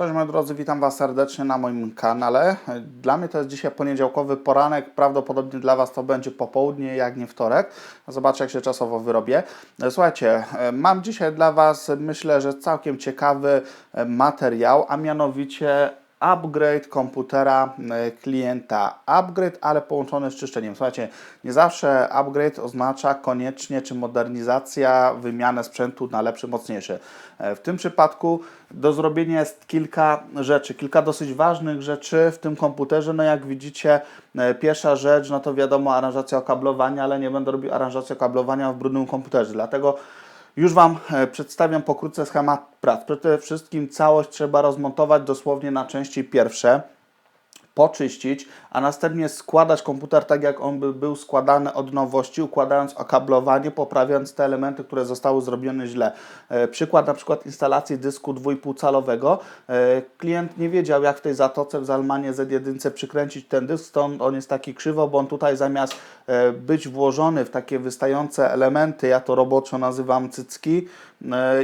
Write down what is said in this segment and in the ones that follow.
Cześć moi drodzy, witam Was serdecznie na moim kanale. Dla mnie to jest dzisiaj poniedziałkowy poranek, prawdopodobnie dla Was to będzie popołudnie, jak nie wtorek. Zobaczę jak się czasowo wyrobię. Słuchajcie, mam dzisiaj dla Was myślę, że całkiem ciekawy materiał, a mianowicie upgrade komputera e, klienta. Upgrade, ale połączony z czyszczeniem. Słuchajcie, nie zawsze upgrade oznacza koniecznie czy modernizacja, wymianę sprzętu na lepszy, mocniejszy. E, W tym przypadku do zrobienia jest kilka rzeczy, kilka dosyć ważnych rzeczy w tym komputerze. No jak widzicie, e, pierwsza rzecz, no to wiadomo aranżacja okablowania, ale nie będę robił aranżacji okablowania w brudnym komputerze, dlatego już Wam e, przedstawiam pokrótce schemat prac. Przede wszystkim całość trzeba rozmontować dosłownie na części pierwsze, poczyścić, a następnie składać komputer tak, jak on by był składany od nowości, układając okablowanie, poprawiając te elementy, które zostały zrobione źle. E, Przykład na przykład instalacji dysku 2,5 calowego. E, Klient nie wiedział, jak w tej zatoce w Zalmanie Z1 przykręcić ten dysk, stąd on jest taki krzywo, bo on tutaj zamiast e, być włożony w takie wystające elementy, ja to roboczo nazywam cycki,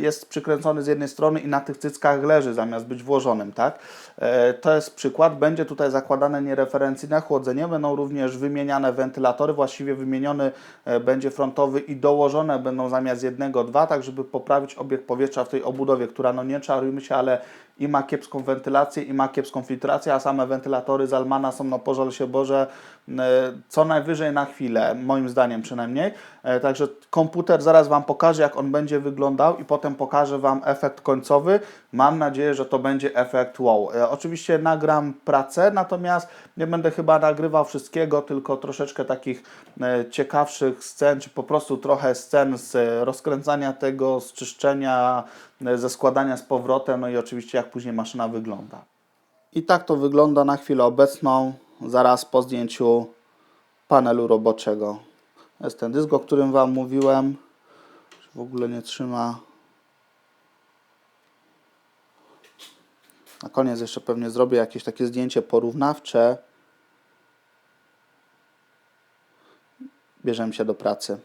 jest przykręcony z jednej strony i na tych cyckach leży, zamiast być włożonym, tak? To jest przykład. Będzie tutaj zakładane niereferencyjne. Chłodzenie, będą również wymieniane wentylatory, właściwie wymieniony e, będzie frontowy i dołożone będą zamiast jednego dwa, tak żeby poprawić obieg powietrza w tej obudowie, która no nie czarujmy się, ale i ma kiepską wentylację, i ma kiepską filtrację, a same wentylatory z Almana są, no pożal się Boże, e, co najwyżej na chwilę, moim zdaniem przynajmniej. E, Także komputer zaraz Wam pokażę, jak on będzie wyglądał i potem pokażę Wam efekt końcowy. Mam nadzieję, że to będzie efekt wow. E, Oczywiście nagram pracę, natomiast nie będę chyba nagrywał wszystkiego, tylko troszeczkę takich ciekawszych scen, czy po prostu trochę scen z rozkręcania tego, z czyszczenia, ze składania z powrotem, no i oczywiście jak później maszyna wygląda. I tak to wygląda na chwilę obecną, zaraz po zdjęciu panelu roboczego. Jest ten dysk, o którym Wam mówiłem. W ogóle nie trzyma. Na koniec jeszcze pewnie zrobię jakieś takie zdjęcie porównawcze. Bierzemy się do pracy.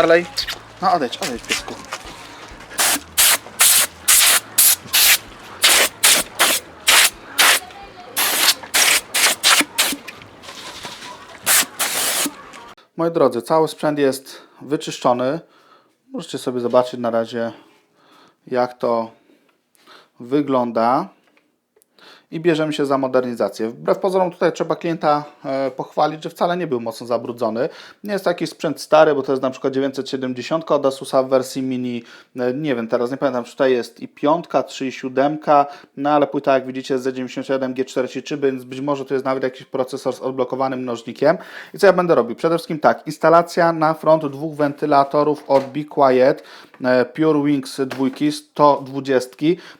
Marley, no odejdź, odejdź piesku. Moi drodzy, cały sprzęt jest wyczyszczony. Możecie sobie zobaczyć na razie, jak to wygląda i bierzemy się za modernizację. Wbrew pozorom tutaj trzeba klienta e, pochwalić, że wcale nie był mocno zabrudzony. Nie jest taki sprzęt stary, bo to jest na przykład 970 od Asusa w wersji mini. E, nie wiem, teraz nie pamiętam, czy tutaj jest i piątka, czy i siódemka, no ale płyta jak widzicie jest Z91 G43, więc być może to jest nawet jakiś procesor z odblokowanym mnożnikiem. I co ja będę robił? Przede wszystkim tak, instalacja na front dwóch wentylatorów od Be Quiet, Pure Wings dwójki, 120.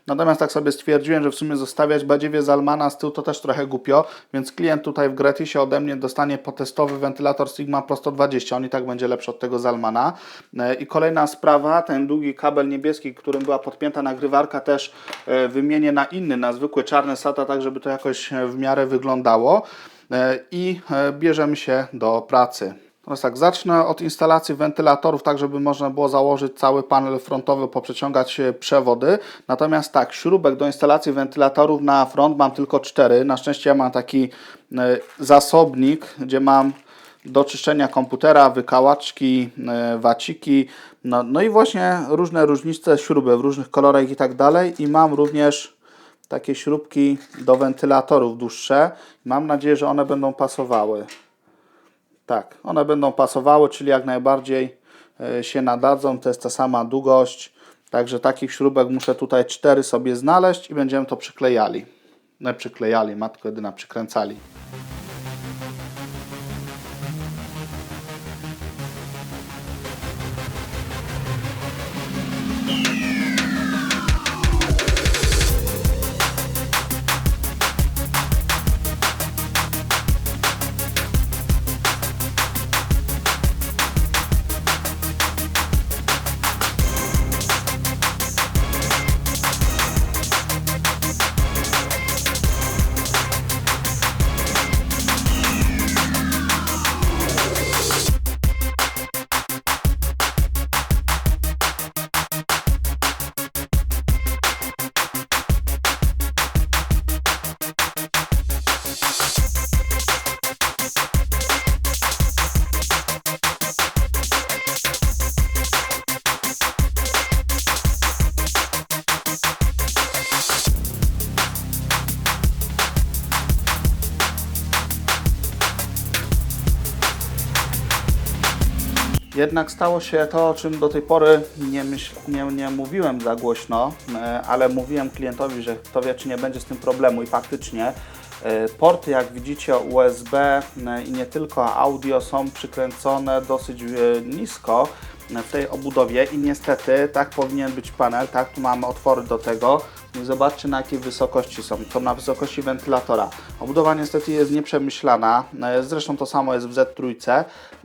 Natomiast tak sobie stwierdziłem, że w sumie zostawiać badziewie z Almana z tyłu to też trochę głupio, więc klient tutaj w Gretisie ode mnie dostanie potestowy wentylator Sigma Pro 120. On i tak będzie lepszy od tego z Almana. E, I kolejna sprawa, ten długi kabel niebieski, którym była podpięta nagrywarka też e, wymienię na inny, na zwykły czarny SATA, tak żeby to jakoś e, w miarę wyglądało. E, I e, bierzemy się do pracy. Teraz tak, zacznę od instalacji wentylatorów, tak żeby można było założyć cały panel frontowy, poprzeciągać e, przewody. Natomiast tak, śrubek do instalacji wentylatorów na front mam tylko cztery. Na szczęście ja mam taki e, zasobnik, gdzie mam do czyszczenia komputera, wykałaczki, e, waciki, no, no i właśnie różne różnice śruby w różnych kolorach i tak dalej. I mam również takie śrubki do wentylatorów dłuższe. Mam nadzieję, że one będą pasowały. Tak, one będą pasowały, czyli jak najbardziej e, się nadadzą. To jest ta sama długość. Także takich śrubek muszę tutaj cztery sobie znaleźć i będziemy to przyklejali. Nie przyklejali, matko jedyna, przykręcali. Jednak stało się to, o czym do tej pory nie, myśl, nie, nie mówiłem za głośno, e, ale mówiłem klientowi, że kto wie, czy nie będzie z tym problemu i faktycznie e, porty, jak widzicie, USB e, i nie tylko audio są przykręcone dosyć nisko w tej obudowie i niestety tak powinien być panel, tak, tu mamy otwory do tego zobaczcie na jakiej wysokości są, to na wysokości wentylatora. Obudowa niestety jest nieprzemyślana, e, zresztą to samo jest w Z3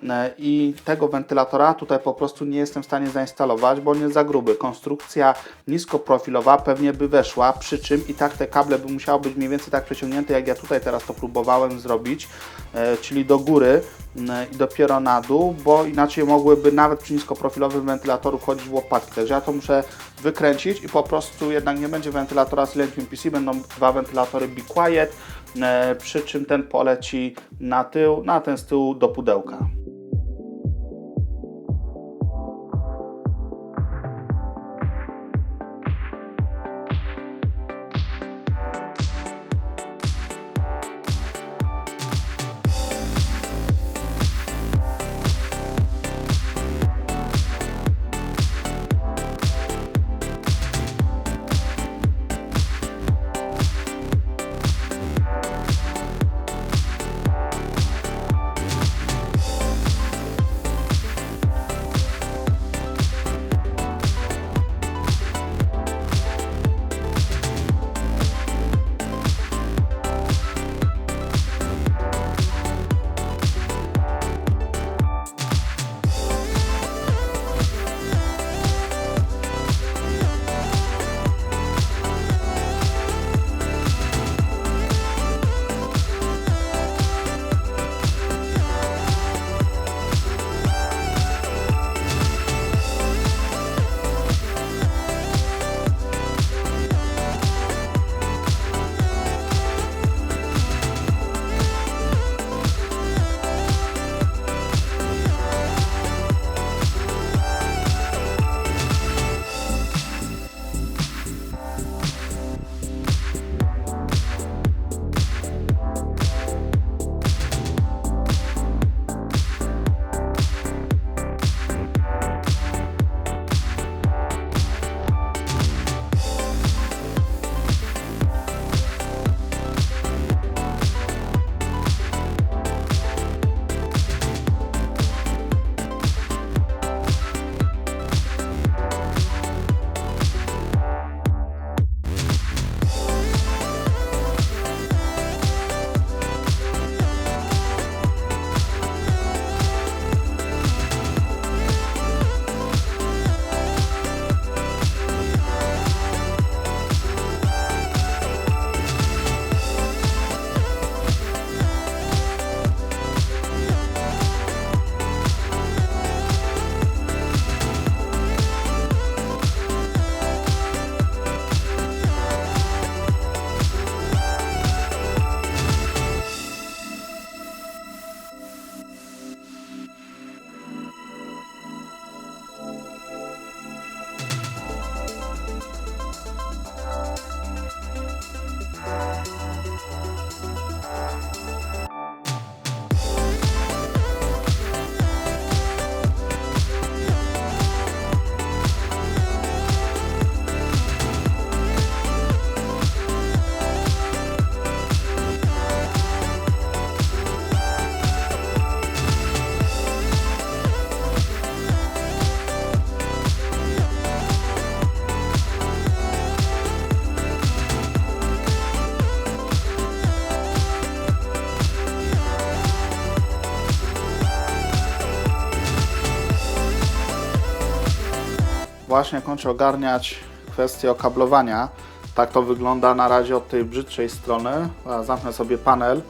e, i tego wentylatora tutaj po prostu nie jestem w stanie zainstalować, bo on jest za gruby. Konstrukcja niskoprofilowa pewnie by weszła, przy czym i tak te kable by musiały być mniej więcej tak przeciągnięte, jak ja tutaj teraz to próbowałem zrobić, e, czyli do góry i dopiero na dół, bo inaczej mogłyby nawet przy niskoprofilowym wentylatorze wchodzić w łopatki. Także ja to muszę wykręcić i po prostu jednak nie będzie wentylatora Silentium PC, będą dwa wentylatory Be Quiet, e, przy czym ten poleci na tył, na ten z tyłu do pudełka. Właśnie kończę ogarniać kwestię okablowania. Tak to wygląda na razie od tej brzydszej strony. Zamknę sobie panel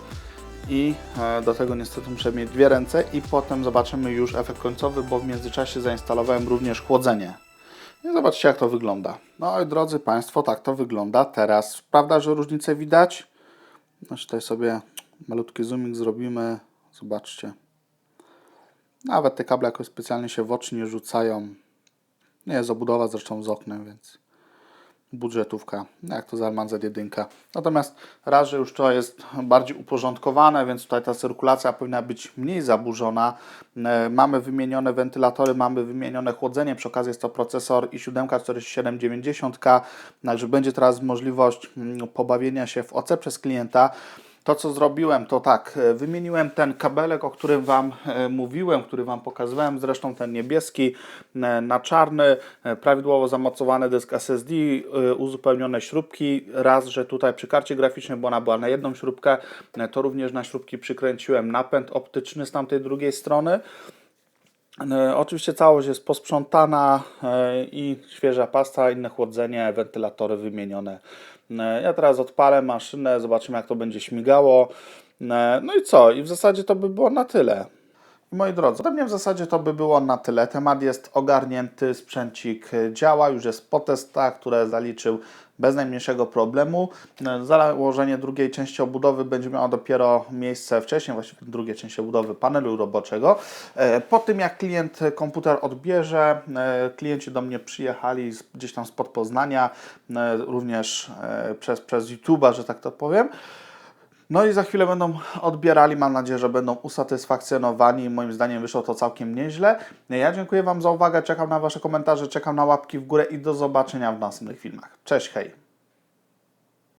i e, do tego niestety muszę mieć dwie ręce i potem zobaczymy już efekt końcowy, bo w międzyczasie zainstalowałem również chłodzenie. I zobaczcie jak to wygląda. No i drodzy Państwo, tak to wygląda teraz. Prawda, że różnicę widać? No tutaj sobie malutki zooming zrobimy. Zobaczcie. Nawet te kable jakoś specjalnie się w oczy nie rzucają. Nie jest obudowa zresztą z oknem, więc budżetówka, jak to za Alman Z1. Natomiast raz, że już to jest bardziej uporządkowane, więc tutaj ta cyrkulacja powinna być mniej zaburzona. E, Mamy wymienione wentylatory, mamy wymienione chłodzenie, przy okazji jest to procesor i7 4790, także będzie teraz możliwość mm, pobawienia się w OC przez klienta. To, co zrobiłem, to tak, e, wymieniłem ten kabelek, o którym Wam e, mówiłem, który Wam pokazywałem, zresztą ten niebieski e, na czarny, prawidłowo zamocowany dysk SSD, uzupełnione śrubki. Raz, że tutaj przy karcie graficznej, bo ona była na jedną śrubkę, to również na śrubki przykręciłem napęd optyczny z tamtej drugiej strony. Oczywiście całość jest posprzątana i świeża pasta, inne chłodzenie, wentylatory wymienione. E, Ja teraz odpalę maszynę, zobaczymy jak to będzie śmigało. E, No i co? I w zasadzie to by było na tyle. Moi drodzy, ode mnie w zasadzie to by było na tyle. Temat jest ogarnięty, sprzęcik działa, już jest po testach, które zaliczył bez najmniejszego problemu. E, Założenie drugiej części obudowy będzie miało dopiero miejsce wcześniej, właściwie drugiej części obudowy panelu roboczego. E, Po tym jak klient komputer odbierze, e, klienci do mnie przyjechali gdzieś tam spod Poznania, e, również przez, przez YouTube'a, że tak to powiem. No i za chwilę będą odbierali. Mam nadzieję, że będą usatysfakcjonowani. Moim zdaniem wyszło to całkiem nieźle. Ja dziękuję Wam za uwagę. Czekam na Wasze komentarze, czekam na łapki w górę i do zobaczenia w następnych filmach. Cześć, hej!